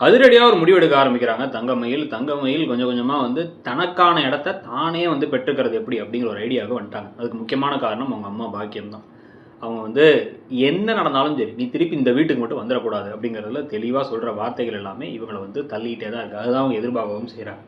அதிரடியாக ஒரு முடிவெடுக்க ஆரம்பிக்கிறாங்க. தங்கமயில் தங்கமயில் கொஞ்சம் கொஞ்சமாக வந்து தனக்கான இடத்த தானே வந்து பெற்றுக்கிறது எப்படி அப்படிங்கிற ஒரு ஐடியாவுக்கு வந்துட்டாங்க. அதுக்கு முக்கியமான காரணம் அவங்க அம்மா பாக்கியம் தான் அவங்க வந்து என்ன நடந்தாலும் சரி நீ திருப்பி இந்த வீட்டுக்கு மட்டும் வந்துடக்கூடாது அப்படிங்கிறதுல தெளிவாக சொல்கிற வார்த்தைகள் எல்லாமே இவங்களை வந்து தள்ளிக்கிட்டே தான் இருக்குது அதுதான் அவங்க எதிர்பார்க்கவும் செய்கிறாங்க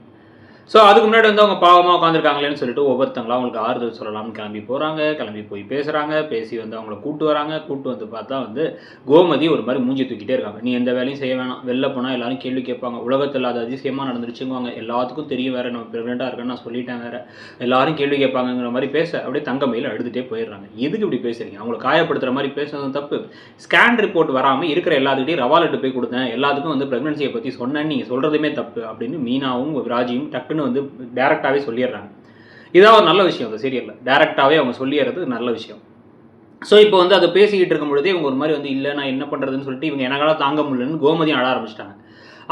ஸோ அதுக்கு முன்னாடி வந்து அவங்க பாவமாக உட்காந்துருக்காங்களேன்னு சொல்லிட்டு ஒவ்வொருத்தங்களும் அவங்களுக்கு ஆறுதல் சொல்லலாம்னு கிளம்பி போகிறாங்க கிளம்பி போய் பேசுகிறாங்க பேசி வந்து அவங்கள கூட்டு வராங்க. கூட்டு வந்து பார்த்தா வந்து கோமதி ஒரு மாதிரி மூஞ்சி தூக்கிட்டே இருக்காங்க. நீ எந்த வேலையும் செய்ய வேணாம். வெளில போனால் எல்லாரும் கேள்வி கேட்பாங்க. உலகத்தில் அது அதிசயமாக நடந்துருச்சுங்குவாங்க. எல்லாத்துக்கும் தெரியும் வேறு. நம்ம ப்ரெக்னெண்ட்டாக இருக்கேன்னு நான் சொல்லிட்டேன் வேறு. எல்லாரும் கேள்வி கேட்பாங்கங்கிற மாதிரி பேச அப்படியே தங்கமையில் அழுதுகிட்டே போயிடுறாங்க. எதுக்கு இப்படி பேசுறீங்க? அவங்களை காயப்படுத்துகிற மாதிரி பேசுறது தப்பு. ஸ்கேன் ரிப்போர்ட் வராமல் இருக்கிற எல்லாத்துக்கிட்டையும் ரவாலெட்டு போய் கொடுத்தேன். எல்லாத்துக்கும் வந்து ப்ரெக்னன்சியை பற்றி சொன்னேன்னு நீங்கள் சொல்கிறதுமே தப்பு அப்படின்னு மீனாவும் ராஜியும் டக்குன்னு வந்து டேரெக்டாகவே சொல்லிடுறாங்க. இதான் ஒரு நல்ல விஷயம் அந்த சீரியலில் டேரெக்டாகவே அவங்க சொல்லிடுறது நல்ல விஷயம். ஸோ இப்போ வந்து அதை பேசிக்கிட்டு இருக்கும் பொழுதே இவங்க ஒரு மாதிரி வந்து இல்லை நான் என்ன பண்ணுறதுன்னு சொல்லிட்டு இவங்க எனக்கால தாங்க முடியலன்னு கோமதியும் அழ ஆரம்பிச்சிட்டாங்க.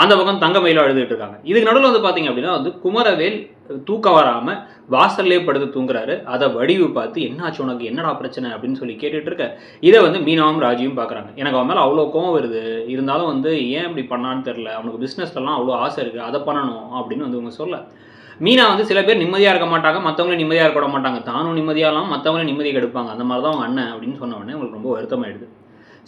அந்த பக்கம் தங்கமயிலும் அழுதுகிட்டு இருக்காங்க. இதுக்கு நடுவில் வந்து பார்த்தீங்க அப்படின்னா வந்து குமரவேல் தூக்கம் வராமல் வாசல்லே படுத்து தூங்குறாரு. அதை வடிவு பார்த்து என்னாச்சு உனக்கு? என்னடா பிரச்சனை? அப்படின்னு சொல்லி கேட்டுட்டு இருக்க. இதை வந்து மீனாவும் ராஜியும் பார்க்குறாங்க. எனக்கு அவன் மேலே அவ்வளோ கோவம் வருது. இருந்தாலும் வந்து ஏன் இப்படி பண்ணான்னு தெரில அவனுக்கு பிஸ்னஸ்லலாம் அவ்வளோ ஆசை இருக்குது அதை பண்ணணும். அப்படின்னு வந்து இவங்க சொல்ல. மீனா வந்து சில பேர் நிம்மதியாக இருக்க மாட்டாங்க. மற்றவங்களும் நிம்மதியாக இருக்க மாட்டாங்க. தானும் நிம்மதியாகலாம் மற்றவங்களும் நிம்மதி கெடுப்பாங்க. அந்த மாதிரி தான் அவங்க அண்ணன் அப்படின்னு சொன்ன உடனே உங்களுக்கு ரொம்ப வருத்தமாயிடுது.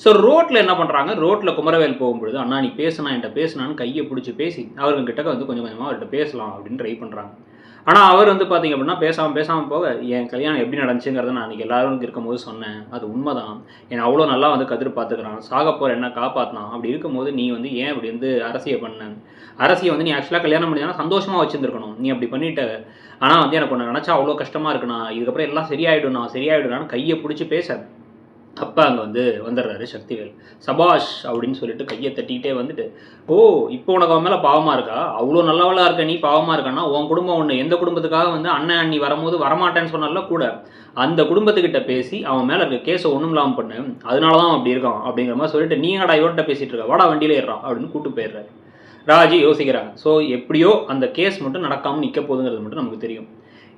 ஸோ ரோட்டில் என்ன பண்ணுறாங்க ரோட்டில் குமரவேல் போகும்பொழுது அண்ணா நீ பேசுனா என்கிட்ட பேசுனான்னு கையை பிடிச்சி பேசி அவருங்க கிட்டக்க வந்து கொஞ்சம் கொஞ்சமாக அவர்கிட்ட பேசலாம் அப்படின்னு ட்ரை பண்ணுறாங்க ஆனால் அவர் வந்து பார்த்தீங்க அப்படின்னா பேசாமல் பேசாமல் போக என் கல்யாணம் எப்படி நடந்துச்சுங்கிறத நான் அன்றைக்கி எல்லாரும் இருக்கும்போது சொன்னேன். அது உண்மைதான். என்னை அவ்வளோ நல்லா வந்து கதிர் பார்த்துக்கிறான். சாக போகிற என்ன காப்பாற்றினான் அப்படி இருக்கும்போது நீ வந்து ஏன் இப்படி வந்து அரசியை பண்ண? அரசியை வந்து நீ ஆக்சுவலாக கல்யாணம் பண்ணினா சந்தோஷமாக வச்சுருந்துருக்கணும். நீ அப்படி பண்ணிட்ட. ஆனால் வந்து எனக்கு ஒன்று நினச்சா அவ்வளோ கஷ்டமாக இருக்குண்ணா. இதுக்கப்புறம் எல்லாம் சரியாயிடும்ண்ணா சரியாயிடும்னான்னு கையை பிடிச்சி பேச. அப்போ அங்கே வந்து வந்துடுறாரு சக்திவேல். சபாஷ் அப்படின்னு சொல்லிட்டு கையை தட்டிக்கிட்டே வந்துட்டு ஓ இப்போ உனக்கு அவன் மேலே பாவமாக இருக்கா? அவ்வளோ நல்லவளாக இருக்க நீ பாவமாக இருக்கான்னா உன் குடும்பம் ஒன்று எந்த குடும்பத்துக்காக வந்து அண்ணன் அண்ணி வரும்போது வரமாட்டேன்னு சொன்னால கூட அந்த குடும்பத்துக்கிட்ட பேசி அவன் மேலே இருக்க கேஸை ஒன்றும் இல்லாமல் பண்ணு. அதனால தான் அப்படி இருக்கான். அப்படிங்கிற மாதிரி சொல்லிட்டு நீ என்னடா இவர்கிட்ட பேசிகிட்டு இருக்க? வாடா வண்டியில் ஏறான் அப்படின்னு கூட்டு போயிடுறாரு. ராஜி யோசிக்கிறாங்க. ஸோ எப்படியோ அந்த கேஸ் மட்டும் நடக்காமல் நிற்க போகுதுங்கிறது மட்டும் நமக்கு தெரியும்.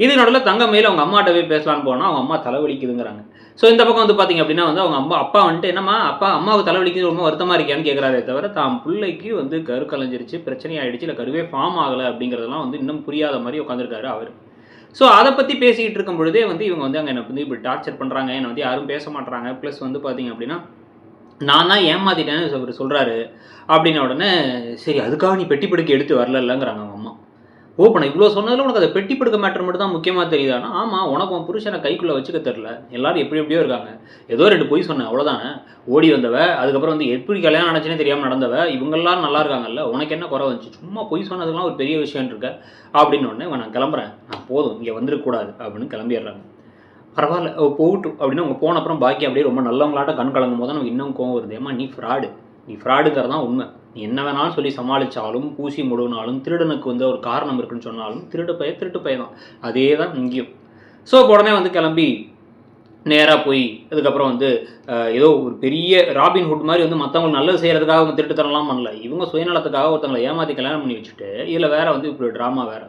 இது நடுவில் தங்கமையில் அவங்க அம்மாட்ட போய் பேசலான்னு போனால் அவங்க அம்மா தலைவலிக்குதுங்கிறாங்க. ஸோ இந்த பக்கம் வந்து பார்த்தீங்க அப்படின்னா வந்து அவங்க அம்மா அப்பா வந்துட்டு என்னம்மா அப்பா அம்மாவுக்கு தலைவலிக்கு ரொம்ப வருத்தமாக இருக்கியான்னு கேட்குறாரே தவிர தான் பிள்ளைக்கு வந்து கரு கலைஞ்சிருச்சு பிரச்சனை ஆயிடுச்சு இல்லை கருவே ஃபார்ம் ஆகலை அப்படிங்கிறதெல்லாம் வந்து இன்னும் புரியாத மாதிரி உட்காந்துருக்காரு அவர். ஸோ அதை பற்றி பேசிக்கிட்டு இருக்கும் பொழுதே வந்து இவங்க வந்து அங்கே என்னை வந்து இப்படி டார்ச்சர் பண்ணுறாங்க என்னை வந்து யாரும் பேச மாட்டுறாங்க ப்ளஸ் வந்து பார்த்தீங்க அப்படின்னா நான் தான் ஏமாத்திட்டேன்னு அவர் சொல்கிறாரு அப்படின்ன உடனே சரி அதுக்காக நீ பெட்டி படுக்கை எடுத்து வரலங்கிறாங்க அவங்க அம்மா. ஓ பண்ண இவ்வளோ சொன்னதில் உனக்கு அதை பெட்டி படுக்க மேட்டர் மட்டும் தான் முக்கியமாக தெரியுதானா ஆமாம் உனக்கு உன் புருஷனை கைக்குள்ளே வச்சுக்க தெரில எல்லாரும் எப்படி எப்படியோ இருக்காங்க. ஏதோ ரெண்டு பொய் சொன்னேன் அவ்வளோதானே ஓடி வந்தவ அதுக்கப்புறம் வந்து எப்படி கல்யாணம் நடந்துச்சுனே தெரியாமல் நடந்தவ இவங்கெல்லாம் நல்லா இருக்காங்கல்ல உனக்கு என்ன குறை வந்துச்சு? சும்மா பொய் சொன்னதுலாம் ஒரு பெரிய விஷயம் இருக்க. அப்படின்னு உடனே நான் கிளம்புறேன். நான் போதும் இங்கே வந்துடக்கூடாது அப்படின்னு கிளம்பிடுறாங்க. பரவாயில்ல ஓ, போகட்டும் அப்படின்னு அவங்க போன அப்புறம் பாக்கி அப்படியே ரொம்ப நல்லவங்களாட்ட கண் கலங்கும் போது நமக்கு இன்னும் கோவம் வருது. ஏமா நீ ஃப்ராடு நீ ஃப்ராடுங்கிறது தான் உண்மை. என்ன வேணாலும் சொல்லி சமாளித்தாலும் பூசி முடுவினாலும் திருடனுக்கு வந்து ஒரு காரணம் இருக்குன்னு சொன்னாலும் திருட்டு பய திருட்டு பைய தான். அதே தான் இங்கேயும் ஸோ உடனே வந்து கிளம்பி நேராக போய் அதுக்கப்புறம் வந்து ஏதோ ஒரு பெரிய ராபின் ஹுட் மாதிரி வந்து மற்றவங்களுக்கு நல்லது செய்கிறதுக்காக அவங்க திருட்டுத்தனம்லாம் பண்ணல. இவங்க சுயநலத்துக்காக ஒருத்தங்களை ஏமாற்றி கல்யாணம் பண்ணி வச்சுட்டு இதில் வேறு வந்து இப்படி ட்ராமா வேறு.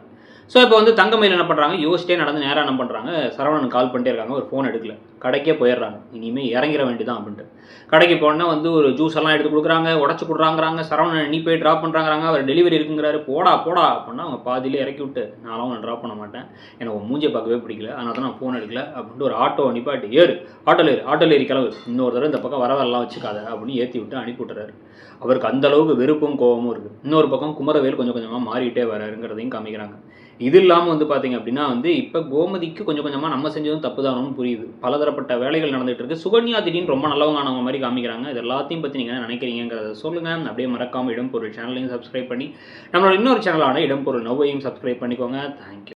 ஸோ இப்போ வந்து தங்கமையில் என்ன பண்ணுறாங்க யோசிச்சிட்டே நடந்து நேராக என்ன பண்ணுறாங்க சரவணன் கால் பண்ணிட்டே இருக்காங்க. ஒரு ஃபோன் எடுக்கல. கடைக்கே போயிடுறாங்க. இனிமேல் இறங்கிற வேண்டிதான் அப்படின்ட்டு. கடைக்கு போனால் வந்து ஒரு ஜூஸ் எல்லாம் எடுத்து கொடுக்குறாங்க உடச்சி கொடுறாங்கிறாங்க சரவணன் நீ போய் ட்ராப் பண்ணுறாங்கிறாங்க அவர் டெலிவரி இருக்குங்கிறாரு. போடா போடா அப்படின்னா அவங்க பாதியிலே இறக்கி விட்டு நானும் உன்னை ட்ராப் பண்ண மாட்டேன். எனக்கு உன் மூஞ்சியை பார்க்கவே பிடிக்கல. அதனால தான் நான் ஃபோன் எடுக்கல அப்படின்ட்டு ஒரு ஆட்டோ நிப்பாட்டி ஏறு ஆட்டோ ஏறு ஆட்டோ ஏறி கிளம்பு. இன்னொரு தடவை இந்த பக்கம் வரவரெல்லாம் வச்சுக்காத அப்படின்னு ஏற்றி விட்டு அனுப்பி விட்டுறாரு. அவருக்கு அந்த அளவுக்கு வெறுப்பும் கோபமும் இருக்குது இன்னொரு பக்கம் குமரவேல் கொஞ்சம் கொஞ்சமாக மாறிட்டே வராருங்கிறதையும் காமிக்கிறாங்க. இது இல்லாமல் வந்து பார்த்தீங்க அப்படின்னா வந்து இப்போ கோமதிக்கு கொஞ்சம் கொஞ்சமாக நம்ம செஞ்சதும் தப்பு தானோன்னு புரியுது. பலதரப்பட்ட வேலைகள் நடந்துகிட்டு இருக்கு சுகன்யா திடீர்னு ரொம்ப நல்லவங்கானவங்க மாதிரி காமிக்கிறாங்க. இது எல்லாத்தையும் பற்றி நீங்கள் நினைக்கிறீங்கிறத சொல்லுங்கள் அப்படியே மறக்காமல் இடம்பொருள் சேனலையும் சப்ஸ்கிரைப் பண்ணி நம்மளோட இன்னொரு சேனலான இடம்பொருள் நவ்வையும் சப்ஸ்கிரைப் பண்ணிக்கோங்க. தேங்க்யூ